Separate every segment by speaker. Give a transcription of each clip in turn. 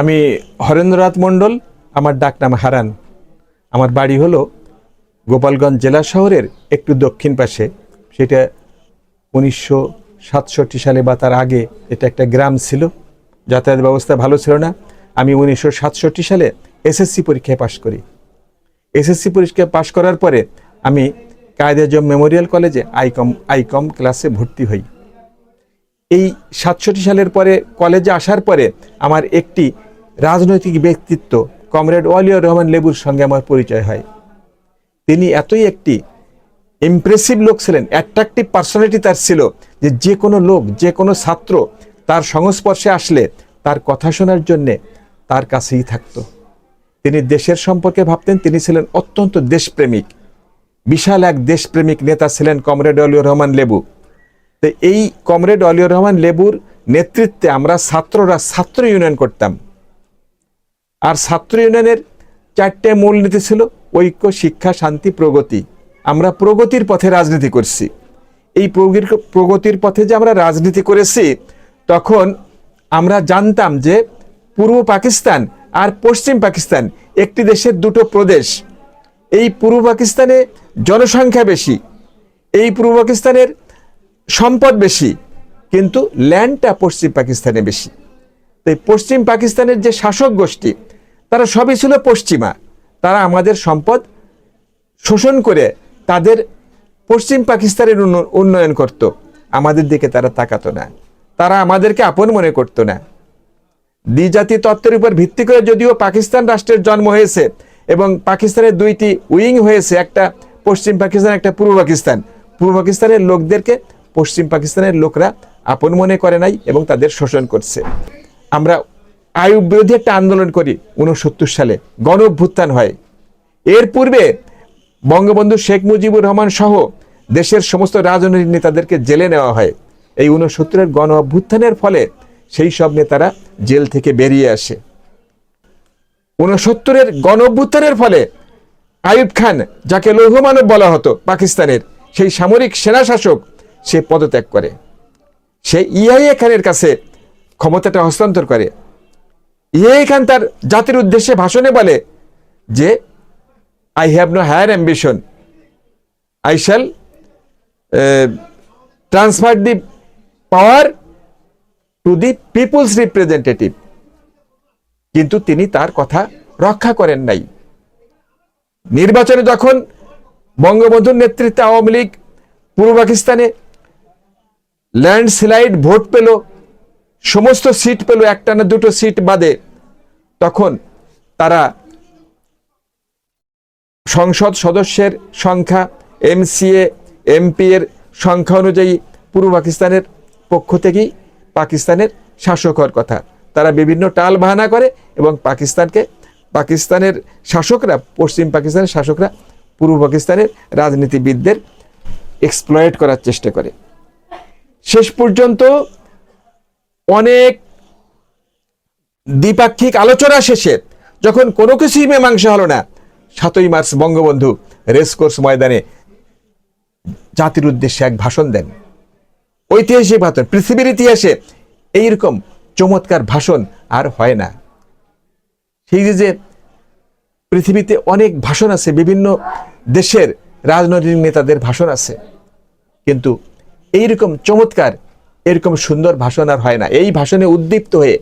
Speaker 1: আমি হরেন্দ্রনাথ মণ্ডল, আমার ডাকনাম হারান। আমার বাড়ি হলো গোপালগঞ্জ জেলা শহরের একটু দক্ষিণ পাশে। সেটা উনিশশো সাতষট্টি সালে বা তার আগে এটা একটা গ্রাম ছিল। যাতায়াত ব্যবস্থা ভালো ছিল না। আমি উনিশশো সাতষট্টি সালে এসএসসি পরীক্ষায় পাশ করি। এসএসসি পরীক্ষায় পাশ করার পরে আমি কায়দে আজম মেমোরিয়াল কলেজে আইকম আইকম ক্লাসে ভর্তি হই। এই সাতষট্টি সালের পরে কলেজে আসার পরে আমার একটি রাজনৈতিক ব্যক্তিত্ব কমরেড ওয়ালিউর রহমান লেবুর সঙ্গে আমার পরিচয় হয়। তিনি এতই একটি ইমপ্রেসিভ লোক ছিলেন অ্যাট্রাকটিভ পার্সোনালিটি তার ছিল যে যে কোনো লোক, যে কোনো ছাত্র তার সংস্পর্শে আসলে তার কথা শোনার জন্যে তার কাছেই থাকত। তিনি দেশের সম্পর্কে ভাবতেন, তিনি ছিলেন অত্যন্ত দেশপ্রেমিক, বিশাল এক দেশপ্রেমিক নেতা ছিলেন কমরেড অলিউর রহমান লেবু। তো এই কমরেড অলিউর রহমান লেবুর নেতৃত্বে আমরা ছাত্ররা ছাত্র ইউনিয়ন করতাম। আর ছাত্র ইউনিয়নের চারটে মূলনীতি ছিল, ঐক্য, শিক্ষা, শান্তি, প্রগতি। আমরা প্রগতির পথে রাজনীতি করছি। এই প্রগতির পথে যে আমরা রাজনীতি করেছি, তখন আমরা জানতাম যে পূর্ব পাকিস্তান আর পশ্চিম পাকিস্তান একটি দেশের দুটো প্রদেশ। এই পূর্ব পাকিস্তানে জনসংখ্যা বেশি, এই পূর্ব পাকিস্তানের সম্পদ বেশি, কিন্তু ল্যান্ডটা পশ্চিম পাকিস্তানে বেশি। তাই পশ্চিম পাকিস্তানের যে শাসক গোষ্ঠী তারা সবই ছিল পশ্চিমা। তারা আমাদের সম্পদ শোষণ করে তাদের পশ্চিম পাকিস্তানের উন্ন- উন্নয়ন করত। আমাদের দিকে তারা তাকাতো না। তারা আমাদেরকে আপন মনে করতো না। দ্বিজাতি তত্ত্বের উপর ভিত্তি করে যদিও পাকিস্তান রাষ্ট্রের জন্ম হয়েছে এবং পাকিস্তানের দুইটি উইং হয়েছে, একটা পশ্চিম পাকিস্তান, একটা পূর্ব পাকিস্তান। পূর্ব পাকিস্তানের লোকদেরকে পশ্চিম পাকিস্তানের লোকরা আপন মনে করে নাই এবং তাদের শোষণ করছে। আমরা আয়ুব বিরোধী একটা আন্দোলন করি, উনসত্তর সালে। গণ অভ্যুত্থান হয়। এর পূর্বে বঙ্গবন্ধু শেখ মুজিবুর রহমান সহ দেশের সমস্ত রাজনৈতিক নেতাদেরকে জেলে নেওয়া হয়। এই উনসত্তরের গণ অভ্যুত্থানের ফলে সেই সব নেতারা জেল থেকে বেরিয়ে আসে। উনসত্তরের গণ অভ্যুত্থানের ফলে আইয়ুব খান, যাকে লৌহ মানব বলা হতো পাকিস্তানের, সেই সামরিক সেনা শাসক, সে পদত্যাগ করে। সে ইআইএ খানের কাছে ক্ষমতাটা হস্তান্তর করে। ইআইএ খান তার জাতির উদ্দেশ্যে ভাষণে বলে যে I have no higher ambition I shall transfer the power to the people's representative কিন্তু তিনি তার কথা রক্ষা করেন নাই। নির্বাচনে যখন বঙ্গবন্ধুর নেতৃত্বে আওয়ামী লীগ পূর্ব পাকিস্তানে ল্যান্ডস্লাইড ভোট পেল সমস্ত সিট পেল, একটা না দুটো সিট বাদে। তখন তারা সংসদ সদস্যের সংখ্যা, এমসিএ এমপি এর সংখ্যা অনুযায়ী পূর্ব পাকিস্তানের পক্ষ থেকেই পাকিস্তানের শাসক হওয়ার কথা। তারা বিভিন্ন টাল বাহানা করে এবং পাকিস্তানকে, পাকিস্তানের শাসকরা, পশ্চিম পাকিস্তানের শাসকরা পূর্ব পাকিস্তানের রাজনীতিবিদদের এক্সপ্লয়েট করার চেষ্টা করে। শেষ পর্যন্ত অনেক দ্বিপাক্ষিক আলোচনা শেষে যখন কোনো কিছুই মীমাংসা হলো না, সাতই মার্চ বঙ্গবন্ধু রেসকোর্স ময়দানে জাতির উদ্দেশ্যে এক ভাষণ দেন। ঐতিহাসিক ভাষণ, পৃথিবীর ইতিহাসে এইরকম চমৎকার ভাষণ আর হয় না। সেই যে পৃথিবীতে অনেক ভাষণ আছে, বিভিন্ন দেশের রাজনৈতিক নেতাদের ভাষণ আছে, কিন্তু এইরকম চমৎকার এরকম সুন্দর ভাষণ আর হয় না। এই ভাষণে উদ্দীপ্ত হয়ে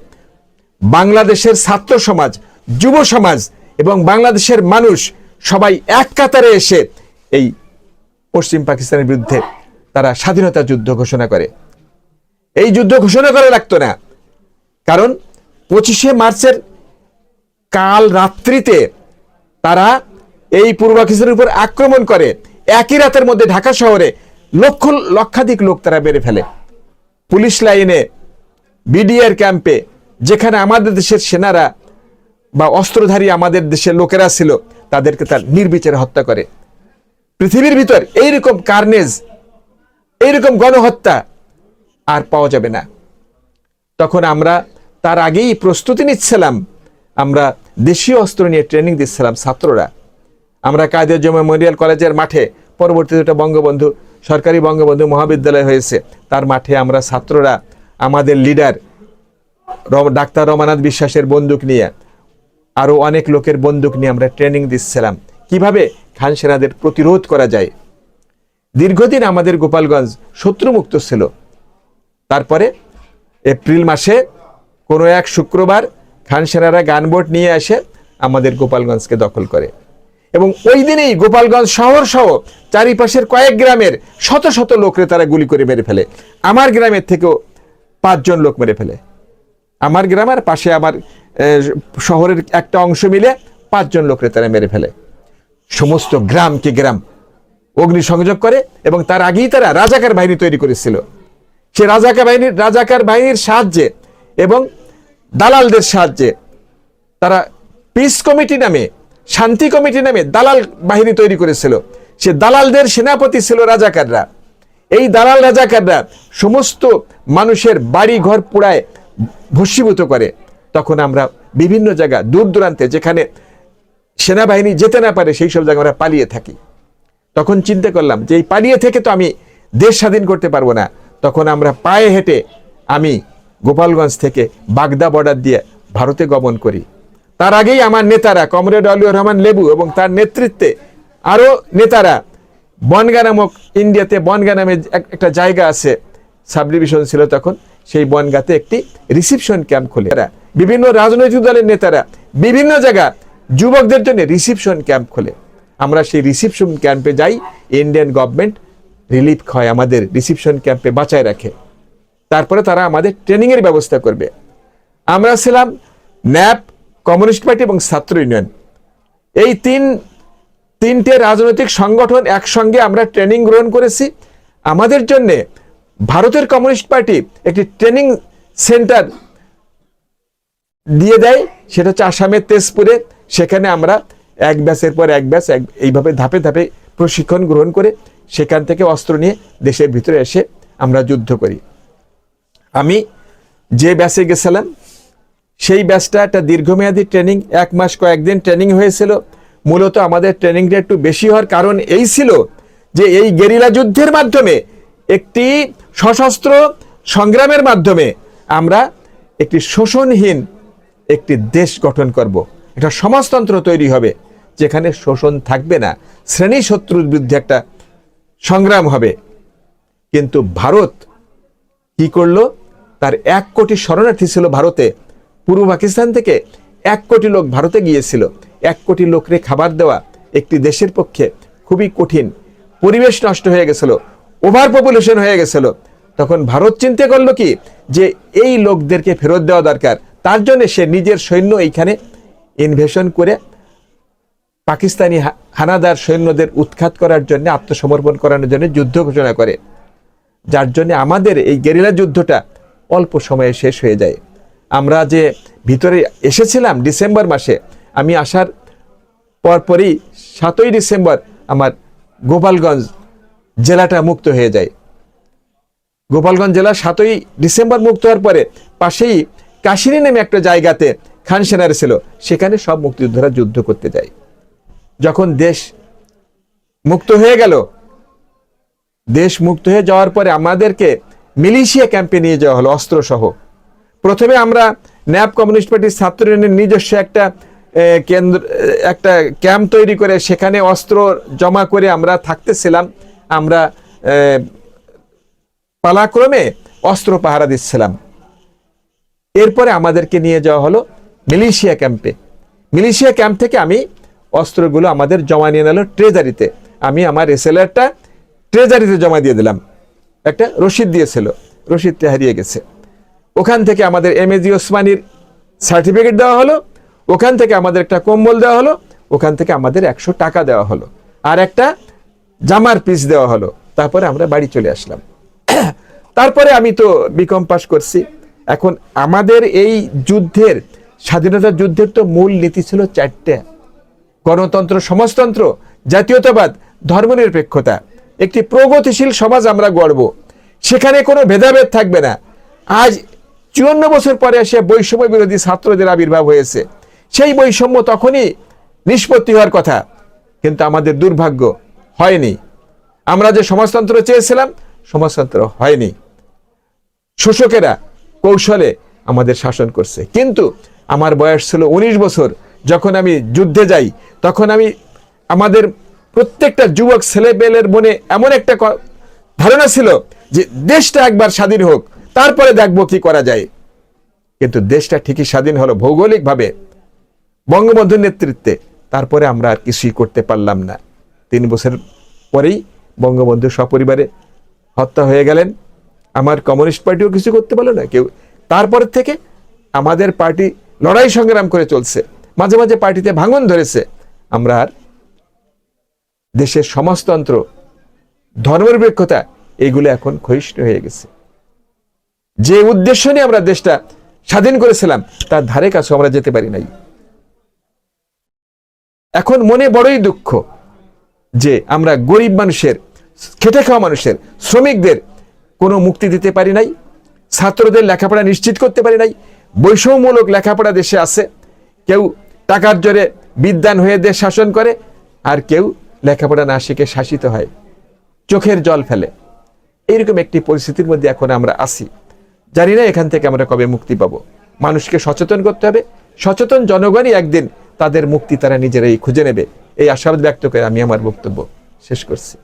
Speaker 1: বাংলাদেশের ছাত্র সমাজ, যুব সমাজ এবং বাংলাদেশের মানুষ সবাই এক কাতারে এসে এই পশ্চিম পাকিস্তানের বিরুদ্ধে তারা স্বাধীনতা যুদ্ধ ঘোষণা করে। এই যুদ্ধ ঘোষণা করা লাগতো না। কারণ পঁচিশে মার্চের কাল রাত্রিতে তারা এই পূর্ব পাকিস্তানের উপর আক্রমণ করে। একই রাতের মধ্যে ঢাকা শহরে লক্ষ লক্ষাধিক লোক তারা বেড়ে ফেলে। পুলিশ লাইনে, বিডিআর ক্যাম্পে, যেখানে আমাদের দেশের সেনারা বা অস্ত্রধারী আমাদের দেশের লোকেরা ছিল, তাদেরকে তার নির্বিচারে হত্যা করে। পৃথিবীর ভিতর এইরকম কার্নেজ এইরকম গণহত্যা আর পাওয়া যাবে না। তখন আমরা তার আগেই প্রস্তুতি নিচ্ছিলাম। আমরা দেশীয় অস্ত্র নিয়ে ট্রেনিং দিচ্ছিলাম ছাত্ররা। আমরা কায়দের জমা মেমোরিয়াল কলেজের মাঠে পরবর্তীতে ওটা বঙ্গবন্ধু সরকারি বঙ্গবন্ধু মহাবিদ্যালয় হয়েছে। তার মাঠে আমরা ছাত্ররা, আমাদের লিডার ডাক্তার রমানাথ বিশ্বাসের বন্দুক নিয়ে আরও অনেক লোকের বন্দুক নিয়ে আমরা ট্রেনিং দিচ্ছিলাম। কীভাবে খান সেনাদের প্রতিরোধ করা যায়? দীর্ঘদিন আমাদের গোপালগঞ্জ শত্রুমুক্ত ছিল। তারপরে এপ্রিল মাসে কোনো এক শুক্রবার খান সেনারা গানবোট নিয়ে এসে আমাদের গোপালগঞ্জকে দখল করে। এবং ওই দিনেই গোপালগঞ্জ শহর সহ চারিপাশের কয়েক গ্রামের শত শত লোকরে তারা গুলি করে মেরে ফেলে। আমার গ্রামের থেকেও পাঁচজন লোক মেরে ফেলে। আমার গ্রাম আর পাশে আমার শহরের একটা অংশ মিলে পাঁচজন লোকরে তারা মেরে ফেলে। সমস্ত গ্রামকে গ্রাম অগ্নিসংযোগ করে এবং তার আগেই তারা রাজাকার বাহিনী তৈরি করেছিল। সে রাজাকার বাহিনীর রাজাকার বাহিনীর সাহায্যে এবং দালালদের সাহায্যে তারা পিস কমিটি নামে শান্তি কমিটি নামে দালাল বাহিনী তৈরি করেছিল। সে দালালদের সেনাপতি ছিল রাজাকাররা। এই দালাল রাজাকাররা সমস্ত মানুষের বাড়ি ঘর পোড়ায় ভস্মীভূত করে। তখন আমরা বিভিন্ন জায়গা দূর দূরান্তে যেখানে সেনাবাহিনী যেতে না পারে সেই সব জায়গায় আমরা পালিয়ে থাকি। তখন চিন্তা করলাম যে এই পালিয়ে থেকে তো আমি দেশ স্বাধীন করতে পারব না। তখন আমরা পায়ে হেঁটে আমি গোপালগঞ্জ থেকে বাগদা বর্ডার দিয়ে ভারতে গমন করি। তার আগেই আমার নেতারা কমরেড আলিউর রহমান লেবু এবং তার নেতৃত্বে আরও নেতারা বনগা নামক ইন্ডিয়াতে, বনগা নামে একটা জায়গা আছে সাব ডিভিশন ছিল তখন, সেই বনগাতে একটি রিসিপশন ক্যাম্প খোলে। এরা বিভিন্ন রাজনৈতিক দলের নেতারা বিভিন্ন জায়গা যুবকদের জন্য রিসিপশন ক্যাম্প খোলে। আমরা সেই রিসিপশন ক্যাম্পে যাই, ইন্ডিয়ান গভর্নমেন্ট রিলিফ হয় আমাদের, রিসিপশন ক্যাম্পে বাঁচায় রাখে। তারপরে তারা আমাদের ট্রেনিংয়ের ব্যবস্থা করবে। আমরা ছিলাম ন্যাপ কমিউনিস্ট পার্টি এবং ছাত্র ইউনিয়ন। এই তিন, তিনটে রাজনৈতিক সংগঠন একসঙ্গে আমরা ট্রেনিং গ্রহণ করেছি। আমাদের জন্যে ভারতের কমিউনিস্ট পার্টি একটি ট্রেনিং সেন্টার দিয়ে দেয়, সেটা হচ্ছে আসামের তেজপুরে। সেখানে আমরা এক ব্যাচের পর এক ব্যাচ এক, এইভাবে ধাপে ধাপে প্রশিক্ষণ গ্রহণ করে সেখান থেকে অস্ত্র নিয়ে দেশের ভিতরে এসে আমরা যুদ্ধ করি। আমি যে ব্যাচে গেছিলাম সেই ব্যাচটা একটা দীর্ঘমেয়াদী ট্রেনিং এক মাস কয়েকদিন ট্রেনিং হয়েছিল। মূলত আমাদের ট্রেনিংটা একটু বেশি হওয়ার কারণ এই ছিল যে এই গেরিলা যুদ্ধের মাধ্যমে একটি সশস্ত্র সংগ্রামের মাধ্যমে আমরা একটি শোষণহীন একটি দেশ গঠন করব। একটা সমাজতন্ত্র তৈরি হবে, যেখানে শোষণ থাকবে না। শ্রেণি শত্রুর বিরুদ্ধে একটা সংগ্রাম হবে। কিন্তু ভারত কি করল? তার এক কোটি শরণার্থী ছিল ভারতে। পূর্ব পাকিস্তান থেকে এক কোটি লোক ভারতে গিয়েছিল। এক কোটি লোকরে খাবার দেওয়া একটি দেশের পক্ষে খুবই কঠিন। পরিবেশ নষ্ট হয়ে গেছিল ওভার পপুলেশন হয়ে গেছিল। তখন ভারত চিন্তা করল কি যে এই লোকদেরকে ফেরত দেওয়া দরকার। তার জন্য সে নিজের সৈন্য এইখানে ইনভেশন করে পাকিস্তানি হানাদার সৈন্যদের উৎখাত করার জন্য, আত্মসমর্পণ করানোর জন্য যুদ্ধ ঘোষণা করে। যার জন্য আমাদের এই গেরিলা যুদ্ধটা অল্প সময়ে শেষ হয়ে যায়। আমরা যে ভিতরে এসেছিলাম ডিসেম্বর মাসে, আমি আসার পরপরই সাতই ডিসেম্বর আমার গোপালগঞ্জ জেলাটা মুক্ত হয়ে যায়। গোপালগঞ্জ জেলা সাতই ডিসেম্বর মুক্ত হওয়ার পরে পাশেই কাশিনী নামে একটা জায়গাতে খান সেনার ছিল, সেখানে সব মুক্তিযোদ্ধারা যুদ্ধ করতে যায়। যখন দেশ মুক্ত হয়ে গেল, দেশ মুক্ত হয়ে যাওয়ার পরে আমাদেরকে মিলিশিয়া ক্যাম্পে নিয়ে যাওয়া হলো অস্ত্র সহ প্রথমে আমরা ন্যাপ কমিউনিস্ট পার্টির ছাত্র ইউনিয়নের নিজস্ব একটা কেন্দ্র, একটা ক্যাম্প তৈরি করে সেখানে অস্ত্র জমা করে আমরা থাকতেছিলাম। আমরা পালাক্রমে অস্ত্র পাহারা দিচ্ছিলাম। এরপরে আমাদেরকে নিয়ে যাওয়া হলো মিলিশিয়া ক্যাম্পে। মিলিশিয়া ক্যাম্প থেকে আমি অস্ত্রগুলো আমাদের জমা নিয়ে নিল ট্রেজারিতে। আমি আমার এসএলআরটা ট্রেজারিতে জমা দিয়ে দিলাম। একটা রসিদ দিয়েছিল। রসিদটা হারিয়ে গেছে। ওখান থেকে আমাদের এম এজি ওসমানির সার্টিফিকেট দেওয়া হলো, ওখান থেকে আমাদের একটা কম্বল দেওয়া হলো, ওখান থেকে আমাদের একশো টাকা দেওয়া হলো। আর একটা জামার পিস দেওয়া হলো। তারপরে আমরা বাড়ি চলে আসলাম। তারপরে আমি তো বিকম পাস করছি। এখন আমাদের এই যুদ্ধের, স্বাধীনতা যুদ্ধের তো মূল নীতি ছিল চারটে। গণতন্ত্র, সমাজতন্ত্র, জাতীয়তাবাদ, ধর্মনিরপেক্ষতা। একটি প্রগতিশীল সমাজ আমরা গড়ব। সেখানে কোনো ভেদাভেদ থাকবে না। আজ চুয়ান্ন বছর পরে এসে বৈষম্য বিরোধী ছাত্রদের আবির্ভাব হয়েছে। সেই বৈষম্য তখনই নিষ্পত্তি হওয়ার কথা। কিন্তু আমাদের দুর্ভাগ্য হয়নি। আমরা যে সমাজতন্ত্র চেয়েছিলাম, সমাজতন্ত্র হয়নি। শোষকেরা কৌশলে আমাদের শাসন করছে। কিন্তু আমার বয়স ছিল উনিশ বছর। যখন আমি যুদ্ধে যাই, তখন আমি আমাদের প্রত্যেকটা যুবক ছেলেপেলের মনে এমন একটা ধারণা ছিল যে দেশটা একবার স্বাধীন হোক। তারপরে দেখব কি করা যায়। কিন্তু দেশটা ঠিকই স্বাধীন হলো ভৌগোলিকভাবে, বঙ্গবন্ধুর নেতৃত্বে। তারপরে আমরা আর কিছুই করতে পারলাম না। তিন বছর পরেই বঙ্গবন্ধু সপরিবারে হত্যা হয়ে গেলেন। আমার কমিউনিস্ট পার্টিও কিছু করতে পারল না। কেউ তারপর থেকে আমাদের পার্টি লড়াই সংগ্রাম করে চলছে। মাঝে মাঝে পার্টিতে ভাঙন ধরেছে। আমরা আর দেশের সমাজতন্ত্র, ধর্মনিরপেক্ষতা, এগুলো এখন ক্ষয়িষ্ণু হয়ে গেছে। যে উদ্দেশ্য নিয়ে আমরা দেশটা স্বাধীন করেছিলাম, তার ধারে কাছে আমরা যেতে পারি নাই। এখন মনে বড়ই দুঃখ যে আমরা গরিব মানুষের, খেটে খাওয়া মানুষের, শ্রমিকদের কোনো মুক্তি দিতে পারি নাই, ছাত্রদের লেখাপড়া নিশ্চিত করতে পারি নাই, বৈষম্যমূলক লেখাপড়া দেশে আছে, কেউ টাকার জোরে বিদ্যান হয়ে দেশ শাসন করে, আর কেউ লেখাপড়া না শিখে শাসিত হয়, চোখের জল ফেলে। এইরকম একটি পরিস্থিতির মধ্যে এখন আমরা আছি। জানি না এখান থেকে আমরা কবে মুক্তি পাব। মানুষকে সচেতন করতে হবে। সচেতন জনগণই একদিন তাদের মুক্তি তারা নিজেরাই খুঁজে নেবে। এই আশাবাদ ব্যক্ত করে আমি আমার বক্তব্য শেষ করছি।